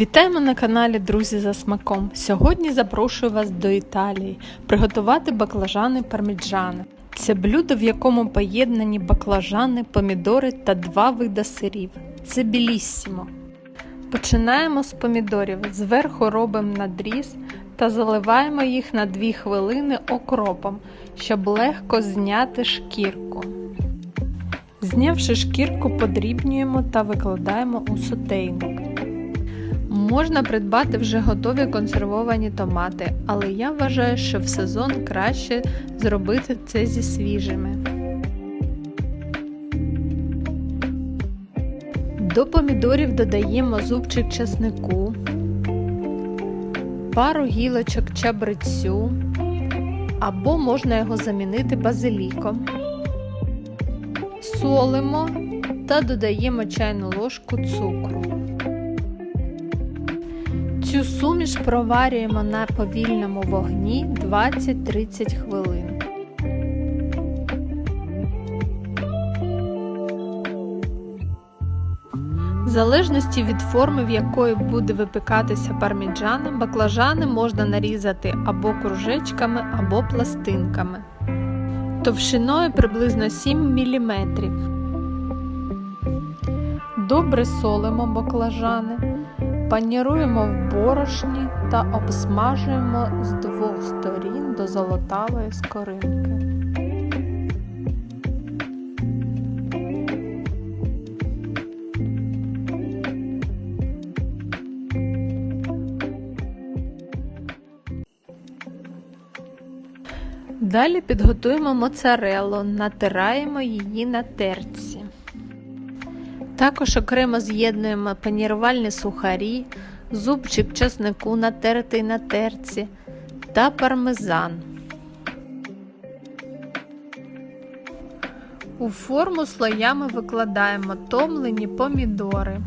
Вітаємо на каналі Друзі за смаком. Сьогодні запрошую вас до Італії приготувати баклажани парміджани. Це блюдо, в якому поєднані баклажани, помідори та два вида сирів. Це біліссімо. Починаємо з помідорів. Зверху робимо надріз та заливаємо їх на 2 хвилини окропом, щоб легко зняти шкірку. Знявши шкірку, подрібнюємо та викладаємо у сотейник. Можна придбати вже готові консервовані томати, але я вважаю, що в сезон краще зробити це зі свіжими. До помідорів додаємо зубчик чеснику, пару гілочок чабрецю, або можна його замінити базиліком. Солимо та додаємо чайну ложку цукру. Цю суміш проварюємо на повільному вогні 20-30 хвилин. В залежності від форми, в якої буде випікатися парміджани, баклажани можна нарізати або кружечками, або пластинками. Товщиною приблизно 7 мм. Добре солимо баклажани. Паніруємо в борошні та обсмажуємо з двох сторін до золотавої скоринки. Далі підготуємо моцареллу, натираємо її на терці. Також окремо з'єднуємо панірувальні сухарі, зубчик чеснику натертий на терці та пармезан. У форму слоями викладаємо томлені помідори.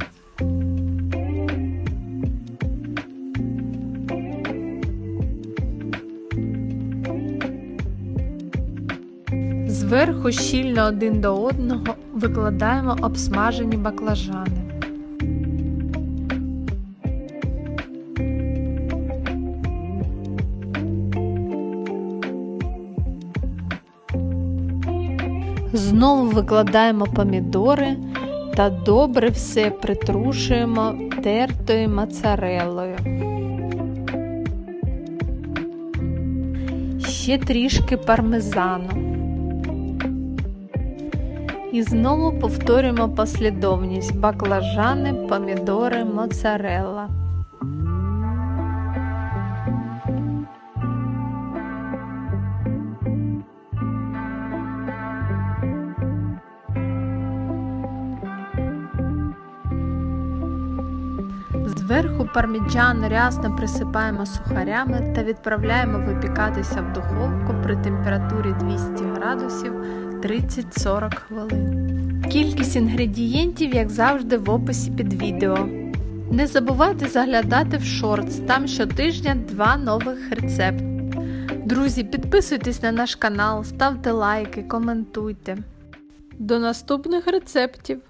Зверху щільно один до одного викладаємо обсмажені баклажани. Знову викладаємо помідори та добре все притрушуємо тертою моцареллою. Ще трішки пармезану. І знову повторюємо послідовність баклажани, помідори, моцарелла. Зверху парміджан рясно присипаємо сухарями та відправляємо випікатися в духовку при температурі 200 градусів 30-40 хвилин. Кількість інгредієнтів, як завжди, в описі під відео. Не забувайте заглядати в шортс, там щотижня два нових рецепти. Друзі, підписуйтесь на наш канал, ставте лайки, коментуйте. До наступних рецептів!